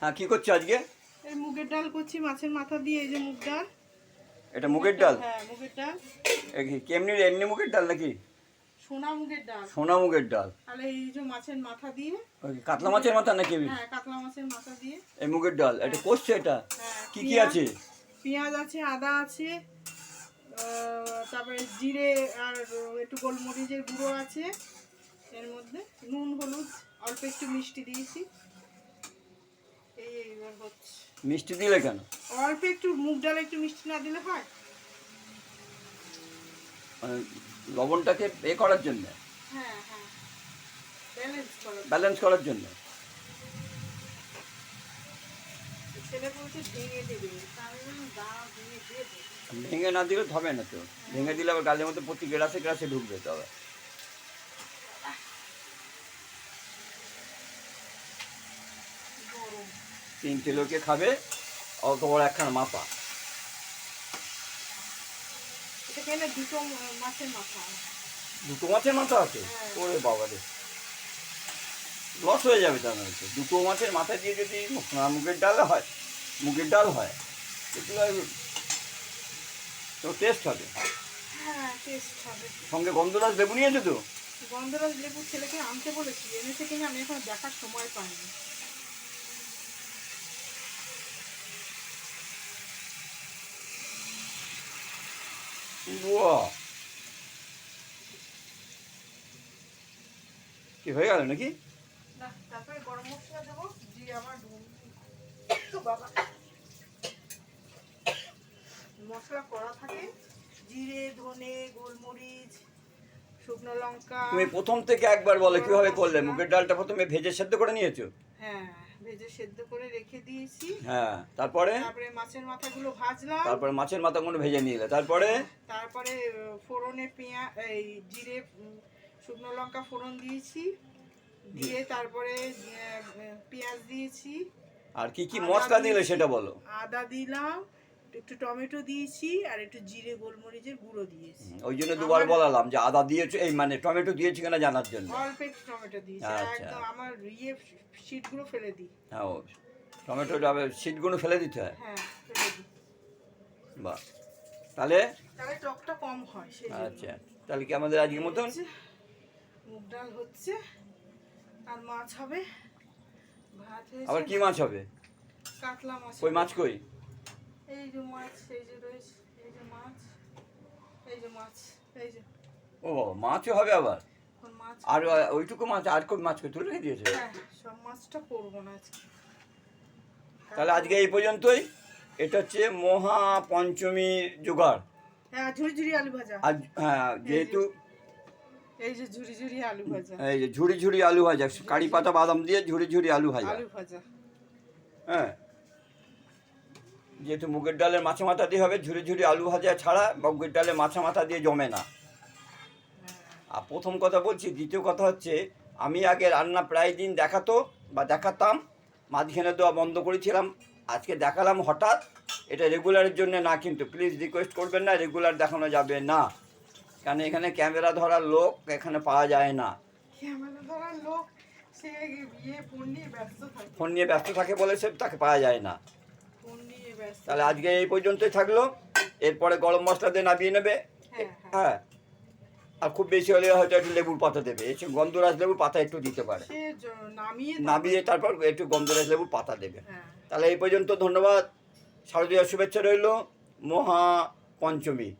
হ্যাঁ কি করছ আজকে? এই মুগের ডাল করছি মাছের মাথা দিয়ে এই যে মুগ ডাল। এটা মুগের ডাল? হ্যাঁ মুগের ডাল। এ এমনি মুগের ডাল নাকি? সোনা মুগের ডাল। সোনা মুগের ডাল। আর এই যে মাছের মাথা দিয়ে। কাতলা মাছের মাথা নাকি? হ্যাঁ কাতলা মাছের মাথা দিয়ে। এই মুগের ডাল এটা করছে এটা? হ্যাঁ কি কি আছে? পেঁয়াজ আছে আদা আছে তারপরে জিরে আর একটু গোলমরিচের গুঁড়ো আছে। এর মধ্যে নুন হলুদ অল্প একটু মিষ্টি দিয়েছি। মিষ্টি দিলে কেন? অল্প একটু মুগ ডালে একটু মিষ্টি না দিলে হয়। মানে লবণটাকে এ করার জন্য? হ্যাঁ হ্যাঁ। ব্যালেন্স করার জন্য। ভেঙে না দিলে হবে না তো। ভেঙে দিলে আবার গালের মধ্যে প্রতি গ্লাসে গ্লাসে ঢুকবে তো আবার গরম তিনটে লোকে খাবে অত বড় একখানা মাপা। দুটো মাছের মাথা দুটো মাছের মাথা আছে? হ্যাঁ। ওরে বাবা রে। লস হয়ে যাবে তার তো। দুটো মাছের মাথা দিয়ে যদি মুগের ডাল হয় মুগের ডাল হয় এগুলো তো টেস্ট হবে। হ্যাঁ টেস্ট হবে। সঙ্গে গন্ধরাজ লেবু নিয়েছো তো? গন্ধরাজ লেবু ছেলেকে আনতে বলেছি এনেছে কিনা আমি এখন দেখার সময় পাইনি। বাহ কি হয়ে গেল নাকি? না তারপরে গরম মশলা দেবো দিয়ে আমার বাবা। মশলা করা থাকে জিরে ধনে গোলমরিচ শুকনো লঙ্কা। তুমি প্রথম থেকে একবার বলো কীভাবে করলে? মুগের ডালটা প্রথমে ভেজে সেদ্ধ করে নিয়েছো? হ্যাঁ। ভেজে সেদ্ধ করে রেখে দিয়েছি। হ্যাঁ তারপরে? তারপরে মাছের মাথাগুলো ভাজলাম। তারপরে মাছের মাথাগুলো ভেজে নিলে তারপরে? তারপরে ফোড়নে পেঁয়াজ এই জিরে শুকনো লঙ্কা ফোড়ন দিয়েছি। দিয়ে তারপরে পেঁয়াজ দিয়েছি। আর কি কি মশলা দিলে সেটা বলো? আদা দিলাম। একটু টমেটো দিয়েছি আর একটু জিরে গোলমরিচের গুঁড়ো দিয়েছি। ওই জন্য দুবার বলালাম যে আদা দিয়েছ এই মানে টমেটো দিয়েছি কিনা জানার জন্য। অল্প একটু টমেটো দিয়েছি আচ্ছা। একদম আমার ইয়ে শিটগুলো ফেলে দিই। হ্যাঁ ও টমেটো যাবে সিটগুলো ফেলে দিতে হয়? হ্যাঁ ফেলে দিই। বাহ। তাহলে? তাহলে টকটা কম হয় সেই আচ্ছা তাহলে কি আমাদের আজকের মতন? মুগ ডাল হচ্ছে আর মাছ হবে। ভাত আবার কি মাছ হবে? কাতলা মাছ কই মাছ কই? এই যে মাছ এই যে রয়েছে এই যে মাছ এই যে মাছ এই যে। ও মাছও হবে আবার? আর ওইটুকু মাছ আর কই মাছ কই তুলে রেখে দিয়েছে? হ্যাঁ সব মাছটা করব না আজকে। তাহলে আজকে এই পর্যন্তই। এটা হচ্ছে মহা পঞ্চমী জোগাড়। হ্যাঁ ঝুড়ি ঝুড়ি আলু ভাজা। আজ হ্যাঁ যেহেতু এই যে ঝুড়ি ঝুড়ি আলু ভাজা। এই যে ঝুড়ি ঝুড়ি আলু ভাজা কারি পাতা বাদাম দিয়ে ঝুড়ি ঝুড়ি আলু ভাজা। আলু ভাজা। হ্যাঁ। যেহেতু মুগের ডালের মাছা মাথা দিয়ে হবে ঝুড়ি ঝুড়ি আলু ভাজা ছাড়া মুগের ডালে মাছা মাথা দিয়ে জমে না। আর প্রথম কথা বলছি দ্বিতীয় কথা হচ্ছে আমি আগে রান্না প্রায় দিন দেখাতো বা দেখাতাম মাঝখানে দেওয়া বন্ধ করেছিলাম আজকে দেখালাম হঠাৎ এটা রেগুলারের জন্য না কিন্তু প্লিজ রিকোয়েস্ট করবেন না রেগুলার দেখানো যাবে না। কারণ এখানে ক্যামেরা ধরার লোক এখানে পাওয়া যায় না। ক্যামেরা ধরার লোক সে ইয়ে ফোন নিয়ে ব্যস্ত থাকে। ফোন নিয়ে ব্যস্ত থাকে বলে সে তাকে পাওয়া যায় না। তাহলে আজকে এই পর্যন্তই থাকল। এরপরে গরম মশলা দিয়ে নামিয়ে নেবে। হ্যাঁ, হ্যাঁ। হ্যাঁ। আর খুব বেশি হলে হয়তো একটু লেবুর পাতা দেবে। এসে গন্ধরাজ লেবুর পাতা একটু দিতে পারে। নামিয়ে নামিয়ে তারপর একটু গন্ধরাজ লেবুর পাতা দেবে। হ্যাঁ। তাহলে এই পর্যন্ত ধন্যবাদ। শারদীয় শুভেচ্ছা রইল মহা পঞ্চমী